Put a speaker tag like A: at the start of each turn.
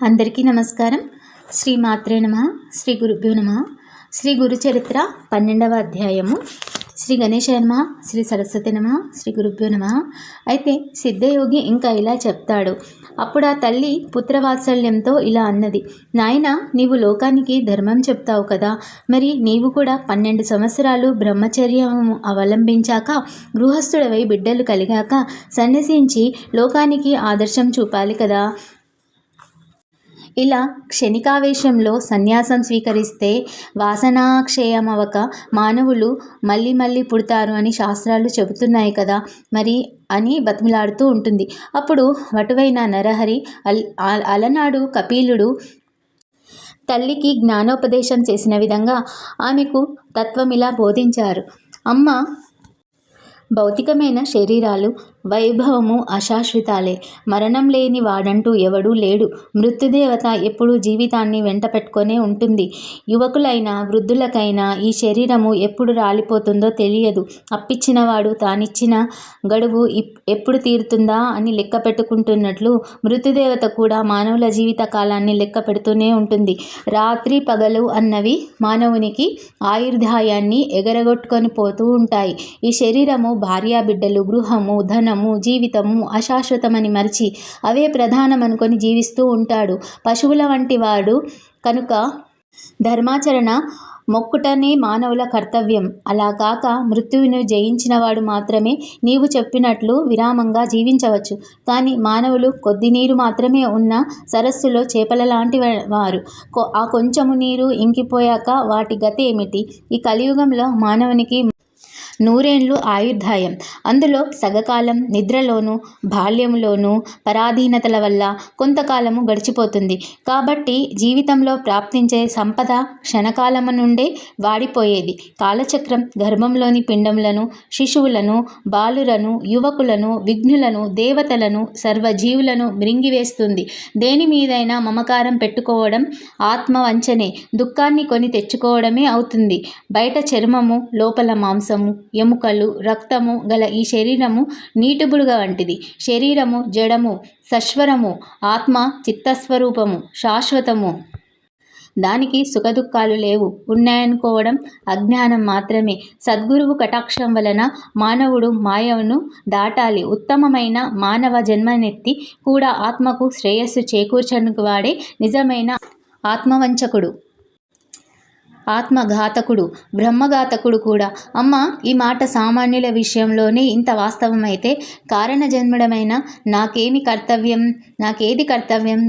A: అందరికీ నమస్కారం. శ్రీ మాత్రే నమ శ్రీ గురుభ్యో నమ శ్రీ గురు చరిత్ర పన్నెండవ అధ్యాయము. శ్రీ గణేశాయ నమ శ్రీ సరస్వతి నమ శ్రీ గురుభ్యో నమ. అయితే సిద్ధయోగి ఇంకా ఇలా చెప్తాడు. అప్పుడు ఆ తల్లి పుత్రవాత్సల్యంతో ఇలా అన్నది నాయన నీవు లోకానికి ధర్మం చెప్తావు కదా. మరి నీవు కూడా పన్నెండు సంవత్సరాలు బ్రహ్మచర్యం అవలంబించాక గృహస్థుడవై బిడ్డలు కలిగాక సన్యసించి లోకానికి ఆదర్శం చూపాలి కదా. ఇలా క్షణికావేశంలో సన్యాసం స్వీకరిస్తే వాసనాక్షయమవక మానవులు మళ్ళీ మళ్ళీ పుడతారు అని శాస్త్రాలు చెబుతున్నాయి కదా. మరి అని బతిమిలాడుతూ ఉంటుంది. అప్పుడు వటువైన నరహరి అల్ అలనాడు కపిలుడు తల్లికి జ్ఞానోపదేశం చేసిన విధంగా ఆమెకు తత్వం ఇలా బోధించారు. అమ్మ భౌతికమైన శరీరాలు వైభవము అశాశ్వతాలే. మరణం లేని వాడంటూ ఎవడూ లేడు. మృత్యుదేవత ఎప్పుడూ జీవితాన్ని వెంట పెట్టుకొనే ఉంటుంది. యువకులైనా వృద్ధులకైనా ఈ శరీరము ఎప్పుడు రాలిపోతుందో తెలియదు. అప్పిచ్చిన వాడు తానిచ్చిన గడువు ఇప్- ఎప్పుడు తీరుతుందా అని లెక్క పెట్టుకుంటున్నట్లు మృత్యుదేవత కూడా మానవుల జీవిత కాలాన్ని లెక్క పెడుతూనే ఉంటుంది. రాత్రి పగలు అన్నవి మానవునికి ఆయుర్దాయాన్ని ఎగరగొట్టుకొని పోతూ ఉంటాయి. ఈ శరీరము భార్యా బిడ్డలు గృహము ధనము జీవితము అశాశ్వతమని మరిచి అవే ప్రధానమనుకొని జీవిస్తూ ఉంటాడు. పశువుల వంటి వాడు కనుక ధర్మాచరణ మొక్కుటనే మానవుల కర్తవ్యం. అలా కాక మృత్యువును జయించినవాడు మాత్రమే నీవు చెప్పినట్లు విరామంగా జీవించవచ్చు. కానీ మానవులు కొద్ది నీరు మాత్రమే ఉన్న సరస్సులో చేపల లాంటి వారు. కొ- ఆ కొంచెము నీరు ఇంకిపోయాక వాటి గతి ఏమిటి? ఈ కలియుగంలో మానవునికి నూరేండ్లు ఆయుర్దాయం అందులో సగకాలం నిద్రలోను బాల్యంలోనూ పరాధీనతల వల్ల కొంతకాలము గడిచిపోతుంది. కాబట్టి జీవితంలో ప్రాప్తించే సంపద క్షణకాలము నుండే వాడిపోయేది. కాలచక్రం గర్భంలోని పిండములను శిశువులను బాలులను యువకులను విఘ్నులను దేవతలను సర్వజీవులను మృంగివేస్తుంది. దేని మీదైనా మమకారం పెట్టుకోవడం ఆత్మవంచనే. దుఃఖాన్ని కొని తెచ్చుకోవడమే అవుతుంది. బయట చర్మము లోపల మాంసము ఎముకలు రక్తము గల ఈ శరీరము నీటిబుడుగ వంటిది. శరీరము జడము సశ్వరము ఆత్మ చిత్తస్వరూపము శాశ్వతము. దానికి సుఖదుఖాలు లేవు. ఉన్నాయనుకోవడం అజ్ఞానం మాత్రమే. సద్గురువు కటాక్షం వలన మానవుడు మాయను దాటాలి. ఉత్తమమైన మానవ జన్మనెత్తి కూడా ఆత్మకు శ్రేయస్సు చేకూర్చనుకు వాడే నిజమైన ఆత్మవంచకుడు. ఆత్మఘాతకుడు బ్రహ్మఘాతకుడు కూడా. అమ్మ ఈ మాట సామాన్యుల విషయంలోనే ఇంత వాస్తవమైతే కారణ జన్మడమైన నాకేమి కర్తవ్యం? నాకేది కర్తవ్యం?